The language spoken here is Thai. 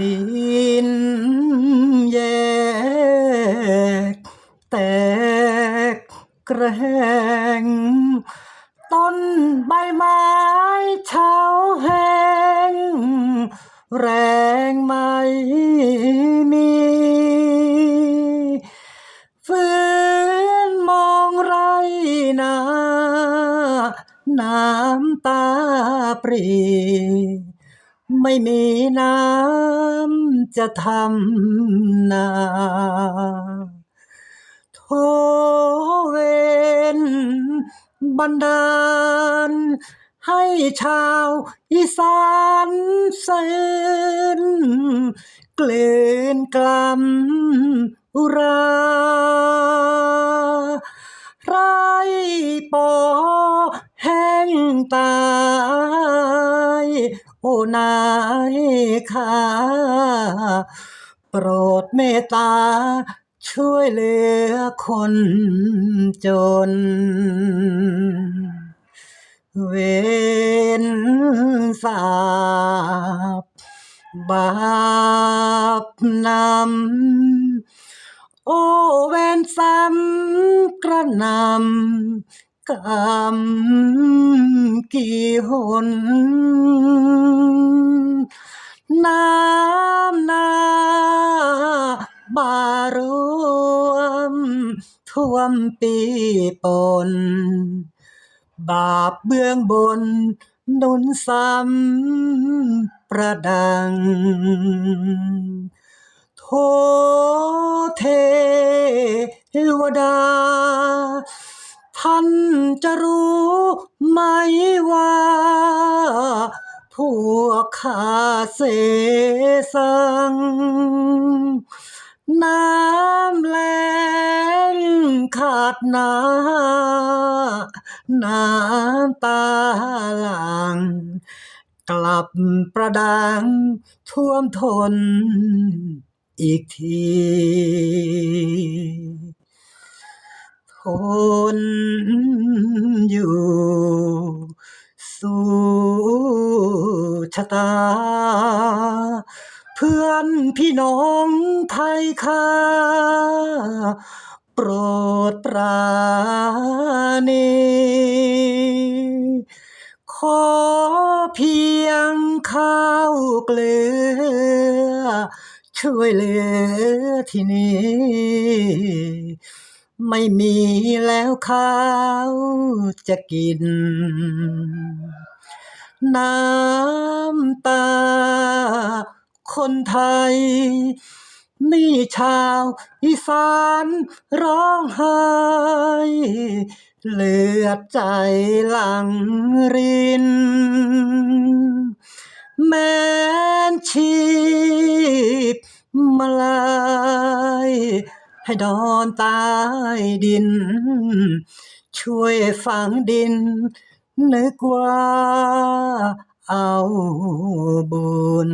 ดินแยก แตกแกรงต้นใบไม้เฉาแห้งแรงไม่มีฝืนมองไรนาน้ำตาปรี ไม่มีน้ำจะทำนาโทเวรบันดาล ให้ชาวอีสานซื่นกลืนกล่ำอุรา โอ้นายข้าโปรดเมตตา ช่วยเหลือคนจน เวรสาปบาปนำโอเวรซ้ำกระนำกรรมกี่หน น้ำน้าบารวม ท่วมปีปน บาปเบื้องบนนุนซ้ำประดัง โทเทวดา ท่านจะรู้ไหมว่า พวกข้าเสสัง น้ำแล้งขาดนาน้ำตาหลัง กลับประดังท่วมทนอีกทีทนอยู่ ชะตา เพื่อนพี่น้องไทยข้าโปรดปราณีขอเพียงข้าวเกลือ ช่วยเหลือที่นี่ไม่มีแล้วข้าวจะกิน น้ำตา คนไทย นี่ชาวอีสานร้องไห้เลือดใจหลังริน แม้นชีพมาลายให้นอนใต้ดิน ช่วยฝังดิน นึกว่าเอาบุญ